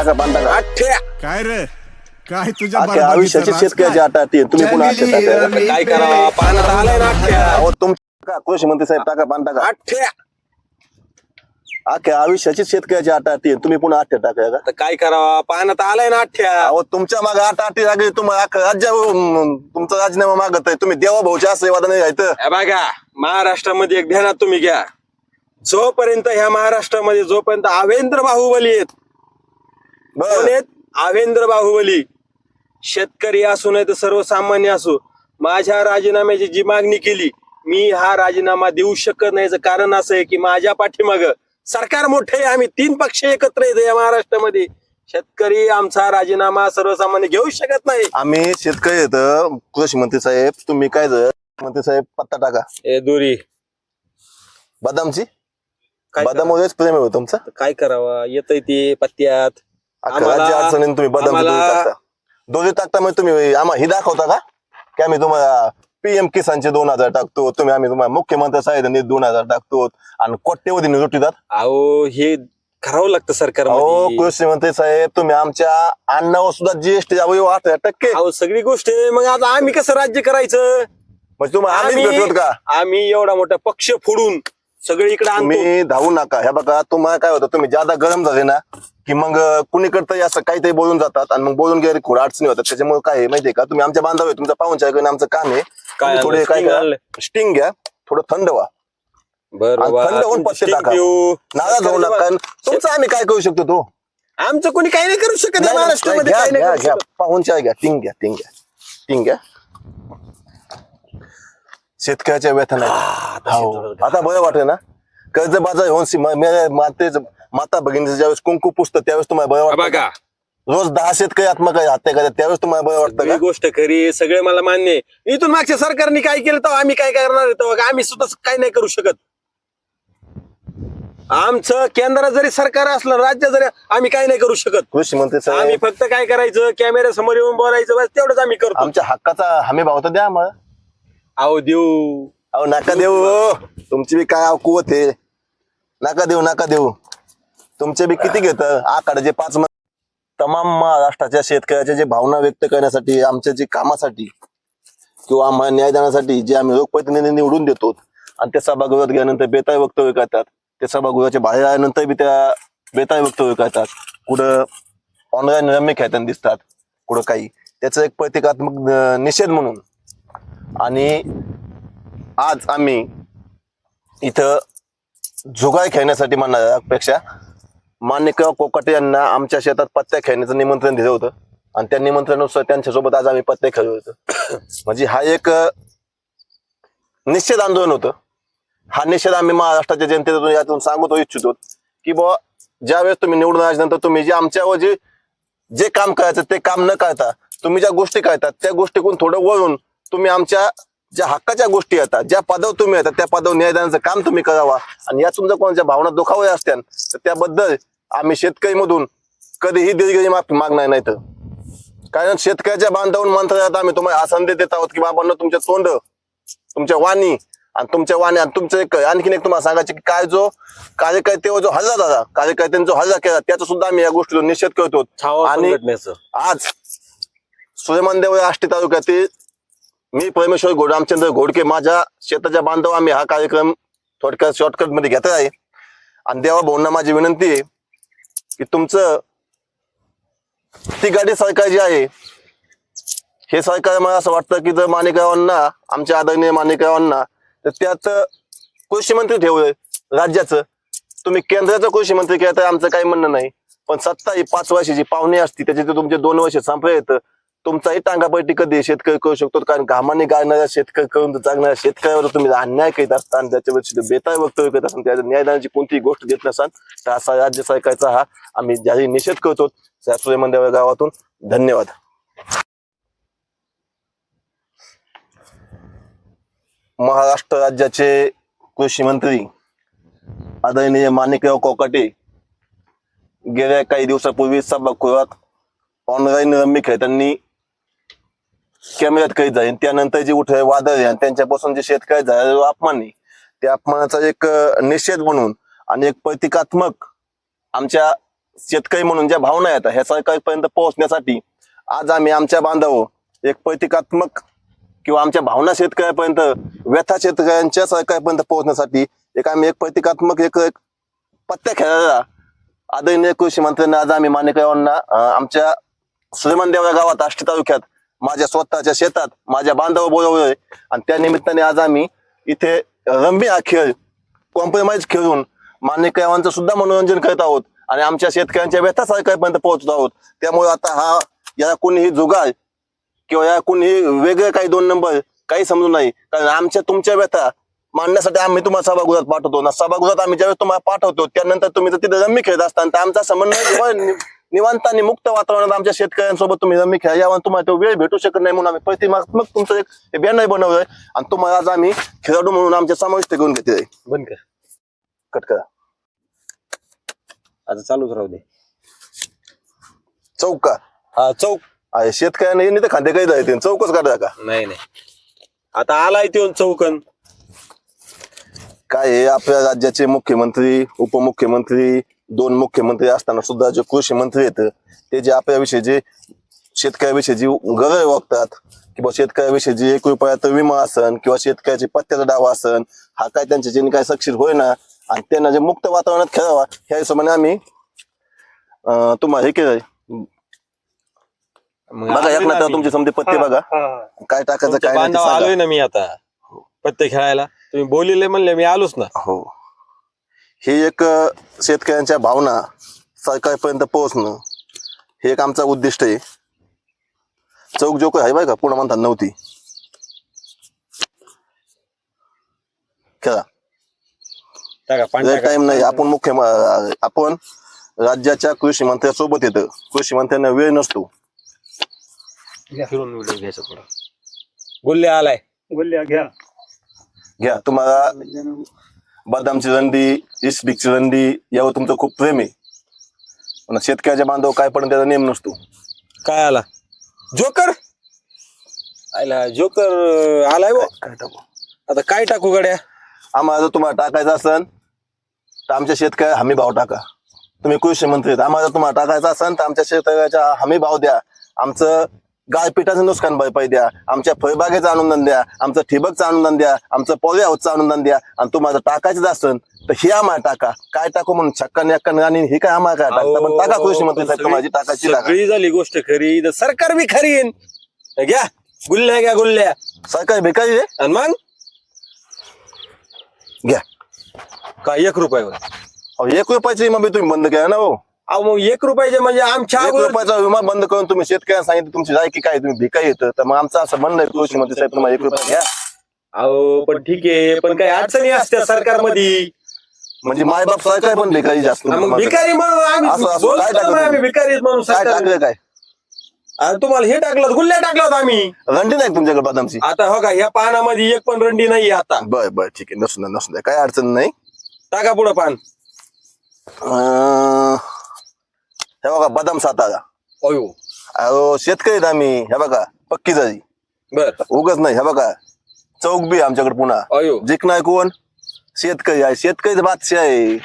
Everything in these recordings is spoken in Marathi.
टाका पान टाका काय रे? काय तुझ्या अख्ख्या बडबडीचं आयुष्याची राज शेतकऱ्याची काय? आटा ती तुम्ही पुन्हा टाका आता काय करावा पाण्यात आलाय ना अहो तुमच्या कृषी मंत्री साहेब टाका पान टाका. आठ्या अख्ख्या आयुष्याची शेतकऱ्याची आटा ती तुम्ही पुन्हा आठ्या टाका का? काय करावा पाण्यात आलाय ना आठ्या अहो तुमच्या मागे आठ आठी लागली तुम्हाला अख्खं राज्य अं, तुमचा राजीनामा मागत आहे. तुम्ही देवा भाऊच्या आशीर्वादाने घ्यायचं हे बघा महाराष्ट्रामध्ये एक ध्यानात तुम्ही घ्या. जोपर्यंत ह्या महाराष्ट्रामध्ये जोपर्यंत आवेंद्र बाहुबली आहेत कोण आहेत आवेंद्र बाहुबली. शेतकरी असू नाही तर सर्वसामान्य असो. माझ्या राजीनाम्याची जी मागणी केली मी हा राजीनामा देऊ शकत नाही. कारण असं आहे की माझ्या पाठीमाग सरकार मोठे आहे. आम्ही तीन पक्ष एकत्र येतो या महाराष्ट्रामध्ये. शेतकरी आमचा राजीनामा सर्वसामान्य घेऊ शकत नाही. आम्ही शेतकरी येत. कृषी मंत्री साहेब तुम्ही काय जर? मंत्री साहेब पत्ता टाका. ए दुरी. बदामची? काय बदामवरच प्रेम आहे हो तुमचं. काय करावा? येत ते पत्त्यात. आम्हाला- राज्य अडचणीने तुम्ही बदाम आम्हाला- टाकता दोन्ही टाकता म्हणजे तुम्ही आम्हाला ही दाखवता का? की आम्ही तुम्हाला पीएम किसानचे दोन हजार टाकतो तुम्ही आम्ही तुम्हाला मुख्यमंत्री साहेब दोन हजार टाकतो आणि कोट्यवधी लुटीतात अहो हे करावं लागतं सरकार अहो कृषी मंत्री साहेब तुम्ही आमच्या अन्नावर सुद्धा जीएसटी अवयव आठ टक्के. अहो सगळी गोष्ट आहे. मग आता आम्ही कसं राज्य करायचं? म्हणजे तुम्हाला आम्हीच भेटवत का? आम्ही एवढा मोठा पक्ष फोडून सगळीकडे आणतो. तुम्ही धावू नका. हे बघा तुम्हाला काय होतं तुम्ही ज्यादा गरम झाले ना की मग कुणीकडे असं काहीतरी बोलून जातात आणि मग बोलून गेले खूप अडचणी होतात. त्याच्यामुळे काय आहे माहितीये का? तुम्ही आमच्या बांधव आहे तुमचा पाहुणच्या आहे, आमचं काम आहे काय तुम्ही थोडे आणलं? काय Sting आणलंय? स्टिंग घ्या थोडं थंड व्हा. बरं आणि थंड होऊन पत्ते stick टाका. नाराज होऊ नका. तुमचं आम्ही काय करू शकतो तो? आमचं कोणी काही नाही करू शकत या नाही, महाराष्ट्रामध्ये घ्या काही नाही घ्या करू घ्या. शकत. घ्या टिंग घ्या टिंग घ्या टिंग घ्या. शेतकऱ्याच्या व्यथा नाही आता हो. आता बरं वाटलं ना? कर्ज बाजार होऊन सी- म- मे- मातेच माता भगिनीचं ज्यावेळेस कुंकू पुसतं त्यावेळेस तुम्हाला बरं हा वाटतं बघा. का? रोज दहा शेतकरी आत्महत्या हत्या करतात त्यावेळेस तुम्हाला बरं वाटतं का? गोष्ट खरी सगळे मला मान्य आहे. इथून मागच्या सरकारने काय केलं तर आम्ही काय करणार आहे? तेव्हा आम्ही सुद्धा काही नाही करू शकत. आमचं केंद्र जरी सरकार असलं राज्य जरी आम्ही काही नाही करू शकत. कृषी मंत्री आम्ही साहेब फक्त काय करायचं कॅमेऱ्या समोर येऊन बोलायचं बस तेवढंच आम्ही करतो. आमच्या हक्काचा हमी भाव तर द्या आम्हाला. अहो देऊ. अहो नका देऊ हो. तुमची बी काय कुवत आहे. नका देऊ नका देऊ. तुमचे बी किती घेत? जे पाच तमाम महाराष्ट्राच्या शेतकऱ्याच्या जे भावना व्यक्त करण्यासाठी आमच्या जे कामासाठी किंवा आम्हाला न्याय देण्यासाठी जे आम्ही लोकप्रतिनिधी निवडून देतो आणि ते सभागृहात गेल्यानंतर बेताय वक्तव्य करतात. ते सभागृहाच्या बाहेर आल्यानंतर बी त्या बेताय वक्तव्य करतात. कुठं ऑनलाईन रम्य खेळताना दिसतात कुठं काही. त्याचा एक प्रतिकात्मक निषेध म्हणून. आणि आज आम्ही इथं जुगार खेळण्यासाठी म्हणण्यापेक्षा माणिकराव कोकाटे यांना आमच्या शेतात पत्त्या खेळण्याचं निमंत्रण दिलं होतं. आणि त्या निमंत्रणानुसार त्यांच्यासोबत आज आम्ही पत्ते खेळलो होतो. म्हणजे हा एक निश्चित निषेध आंदोलन होतं. हा निषेध आम्ही महाराष्ट्राच्या जनतेतून यातून सांगतो इच्छितो की बुवा ज्यावेळेस तुम्ही निवडून आल्यानंतर तुम्ही जे आमच्यावर जे जे काम करायचं ते काम न करता तुम्ही ज्या गोष्टी करतात त्या गोष्टीकडून थोडं वळून तुम्ही आमच्या ज्या हक्काच्या गोष्टी येतात ज्या पदावर तुम्ही येतात त्या पदावर न्याय देण्याचं काम तुम्ही करावा. आणि यातून जर कोणाच्या भावना दुखावल्या असत्या तर त्याबद्दल आम्ही शेतकरी मधून कधीही दिलगिरी माग मागणार नाही तर. कारण शेतकऱ्याच्या बांधवून मंत्रालयात आम्ही तुम्हाला हा संदेश देत आहोत की बाबांना तुमच्या तोंड तुमच्या वाणी आणि तुमच्या वाणी आणि तुमचं एक आणखीन एक तुम्हाला सांगायचं की काय जो कार्यकर्त्यावर जो हल्ला झाला कार्यकर्त्यांनी जो हल्ला केला त्याचा सुद्धा आम्ही या गोष्टीतून निषेध करतो. आणि आज सुलेमान देवळे आष्टी तालुक्यातील मी परमेश्वर गोड रामचंद्र घोडके माझ्या शेताच्या बांधव आम्ही हा कार्यक्रम थोडक्यात शॉर्टकटमध्ये घेत आहे. आणि देवा भाऊंना माझी विनंती आहे की तुमचं ती गाडी सरकार जी आहे. हे सरकार मला असं वाटतं की जर माणिकरावांना आमच्या आदरणीय माणिकरावांना तर त्यात कृषी मंत्री ठेवलं राज्याचं. तुम्ही केंद्राचं कृषी मंत्री केलं तर आमचं काही म्हणणं नाही. पण सत्ता ही पाच वर्षाची पाहुणे असती त्याचे ते तुमचे दोन वर्ष संपले येतं तुमचाही टांगापट्टी कधी शेतकरी करू शकतो. कारण घामाने गाळणाऱ्या शेतकरी करून चालणाऱ्या शेतकऱ्यावर तुम्ही अन्याय करीत असता आणि त्याच्यावर बेताय वक्तव्य करत असताना त्याच्या न्यायदानाची कोणतीही गोष्ट देत नसाल तर असा राज्य सरकारचा हा आम्ही जाहीर निषेध करतो. सूर्यमन मंदिर गावातून धन्यवाद. महाराष्ट्र राज्याचे कृषी मंत्री आदरणीय माणिकराव कोकाटे गेल्या काही दिवसापूर्वी सभागृहात ऑनलाईन रम्मी खेळताना कॅमेऱ्यात कैद जाईल त्यानंतर जे उठ वादळ आहे आणि त्यांच्यापासून जे शेतकरी झालेला जो अपमान आहे. त्या अपमानाचा एक निषेध म्हणून आणि एक प्रतिकात्मक आमच्या शेतकरी म्हणून ज्या भावना येतात ह्या सरकारपर्यंत पोहोचण्यासाठी आज आम्ही आमच्या बांधव एक प्रतिकात्मक किंवा आमच्या भावना शेतकऱ्यापर्यंत व्यथा शेतकऱ्यांच्या सरकारपर्यंत पोहोचण्यासाठी एक आम्ही एक प्रतिकात्मक एक एक पत्त्या खेळायला आदरणीय कृषी मंत्र्यांना आज आम्ही मानेकरांना आमच्या श्रीमंदेवरा गावात आष्टी तालुक्यात माझ्या स्वतःच्या शेतात माझ्या बांधव बोलवलोय आणि त्या निमित्ताने आज आम्ही इथे रंबी हा खेळ कॉम्प्रोमाइज खेळून मान्यकरांचं सुद्धा मनोरंजन करत आहोत. आणि आमच्या शेतकऱ्यांच्या व्यथा सरकारपर्यंत पोहोचत आहोत. त्यामुळे आता हा याला कोणीही जुगार किंवा या कोणीही वेगळे काही दोन नंबर काही समजू नाही कारण आमच्या तुमच्या व्यथा मांडण्यासाठी आम्ही तुम्हाला सभागृहात पाठवतो. ना सभागृहात आम्ही ज्यावेळेस तुम्हाला पाठवतो त्यानंतर तुम्ही जर तिथे रम्मी खेळत असताना तर आमचा समन्वय निवांत आणि मुक्त वातावरणात आमच्या शेतकऱ्यांसोबत तुम्ही रम्मी खेळा. यावर तुम्हाला तो वेळ भेटू शकत नाही म्हणून आम्ही प्रतिमात्मक तुमचं एक बॅनर बनवलंय. आणि तुम्हाला आज आम्ही खेळाडू म्हणून आमच्या समाविष्ट करून घेते बंद कर. कट करा. आता चालूच राहू दे. चौका. हा चौक. आहे शेतकऱ्यांना तर खांदे काही जायचे चौकच काढा का? नाही नाही. आता आलाय तो चौकन. काय आहे आपल्या राज्याचे मुख्यमंत्री उपमुख्यमंत्री दोन मुख्यमंत्री असताना सुद्धा जे कृषी मंत्री आहेत ते जे आपल्याविषयी जे शेतकऱ्याविषयी जी गरज वागतात किंवा शेतकऱ्याविषयी जी एक रुपयाचा विमा असन किंवा शेतकऱ्याची पत्त्याचा डावा असन हा काय त्यांच्या ज्यांनी काय सक्सेस होईना आणि त्यांना जे मुक्त वातावरणात खेळावा ह्या हिशोबाने आम्ही तुम्हाला हे केलंय. बघा एक ना तुमची समजे पत्ते बघा. काय टाकायचं काय. आलोय ना मी आता पत्ते खेळायला. तुम्ही बोलिले म्हणले मी आलोच ना. हो. ही एक शेतकऱ्यांच्या भावना सरकारपर्यंत पोहोचणं हे एक आमचा उद्दिष्ट आहे. चौक जोक आहे बाय का? पुन्हा म्हणतात नव्हती? खेळा. टाइम नाही. आपण मुख्य आपण राज्याच्या कृषी मंत्र्यासोबत येतं. कृषी मंत्र्यांना वेळ नसतो. फिरून व्हिडिओ घ्यायचा थोडा गुल्ले आलाय. गुल्ल्या घ्या. घ्या. तुम्हाला बदामची रंडी इस्बिकची रंडी यावर तुमचं खूप प्रेम आहे. पण शेतकऱ्याच्या बांधव काय पण त्याचा नेम नसतो. काय आला? जोकर? आला जोकर अं, आलाय काय टाकू? आता काय टाकू गड्या? आम्हाला जर तुम्हाला टाकायचं असेल तर आमच्या शेतकऱ्या हमी भाव टाका. तुम्ही कृषी मंत्री आहेत. आम्हाला जर तुम्हाला टाकायचं असेल तर आमच्या शेतकऱ्याच्या हमी भाव द्या. आमचं गायपिठाचं नुकसान भरपाई द्या. आमच्या फळबागेचं अनुदान द्या. आमचं ठिबकचं अनुदान द्या. आमचं पॉली हाऊसचं अनुदान द्या. आणि तुम्हाला जर टाकायचं असेल तर हे आम्हाला टाका. काय टाकू म्हणून? छक्का एक्का आणि हे काय आम्हाला काय टाकता? पण टाका कृषी मंत्री साहेब जी टाकायची टाका सगळी झाली गोष्ट खरी. इथं सरकार बी खरी. घ्या. गुल्ल्या घ्या गुल्ल्या. सरकार भिकारी आहे? आणि मग? घ्या. काय एक रुपयावर? अहो, एक रुपयाची बी तुम्ही बंद केला ना हो. अहो मग एक रुपयाचे म्हणजे आमच्या एक अगोदर रुपयाचा विमा बंद करून तुम्ही शेतकऱ्यांना सांगितलं तुमची जायकी काय तुम्ही भिकारी येतं तर मग आमचं असं म्हणणं आहे कृषी मंत्री साहेब तुम्हाला एक रुपया घ्या अहो पण ठीक आहे पण काही अडचणी असत्या सरकारमध्ये. म्हणजे मायबाप सरकार पण भिकारी जास्त मग भिकारी म्हणून आम्ही असं- असं बोलतो काय ना टाकलं आम्ही तुम्ही? भिकारी म्हणून काय सरकार टाकलं काय? आणि तुम्हाला हे टाकलं गुल्ल्या टाकलं आम्ही. रंडी नाही तुमच्याकडे बदामची? आता हो का ह्या पानामध्ये एक पण रंडी नाही आता. बर बर ठीक आहे नसून द्या, नसून द्या. काय अडचण नाही. टाका पुढं पान. अं, हे बघा बदाम सातारा. अयो. अहो शेतकरी आहेत आम्ही हे बघा पक्की जाई बर. उगच नाही हे बघा चौक बी आमच्याकडे पुन्हा. अयो. जिंकणार कोण? शेतकरी आहे शेतकरी बादशाह आहे.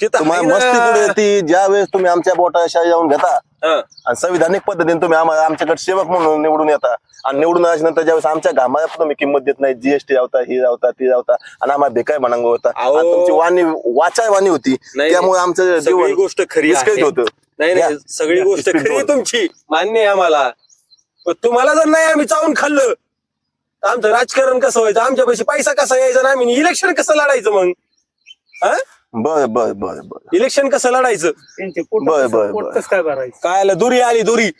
तुम्हाला मस्ती येते? ज्या वेळेस तुम्ही आमच्या बोटाशा जाऊन घेता हा. आणि संविधानिक पद्धतीने तुम्ही आम्हाला आमच्याकडे सेवक म्हणून निवडून येता आणि निवडून आल्यानंतर ज्यावेळेस आमच्या गामाला तुम्ही किंमत देत नाही जीएसटी रावता ही रावता ती रावता आणि आम्हाला बेकार म्हणांग होता. आणि तुमची वाणी वाचाय वाणी होती. त्यामुळे आमचं जीवन गोष्ट खरी. होतं. नाही नाही. सगळी गोष्ट खरी आहे. तुमची. मान्य आहे आम्हाला. पण तुम्हाला जर नाही आम्ही चावून खाल्लं तर आमचं राजकारण कसं व्हायचं? आमच्या पैसे पैसा कसा यायचा ना आम्ही इलेक्शन कसं लढायचं मग? हा? बर बर बर बर. इलेक्शन कसं लढायचं? त्यांचे पोट बरं, बरं, कसं- पोट बरं. कसं काय भरायचं? काय आलं दुरी आली दुरी.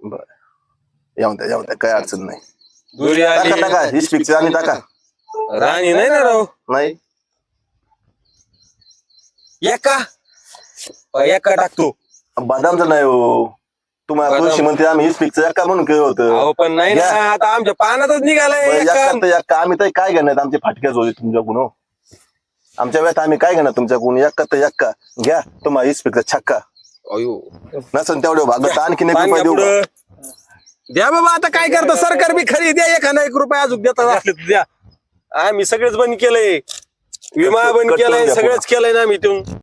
बर. येऊन द्या येऊन द्या काय अडचण नाही. दुरी आली. टाका टाका ही स्पीकची आणि टाका. राणी नाही ना राव? नाही. एका? एका टाकतो. बदामचं नाही हो. तुम्हाला बदाम. कृषी मंत्री आम्ही ही स्पीकचं एका म्हणून केलं अहो होतं पण नाही ना घ्या. आता आमच्या पानातच निघालाय तर आम्ही तर काय घेणार? आमची फाटक्याच होती तुमच्याकडून हो. आमच्या वेळात आम्ही काय घेणार तुमच्याकडून? एक्का तर एक्का घ्या तुम्हाला ही स्पीकचा छक्का. अयो. नसन तेवढे भागत आणखीन एक रुपये देऊ का? पुढं. द्या बाबा आता काय करतं? सरकार बी खरी द्या एखादा एक रुपया अजून देतात असले तर द्या. आम्ही सगळेच बंद केलंय. विमा कट- बंद कट करून केलाय द्या सगळंच केलंय ना आम्ही इथून.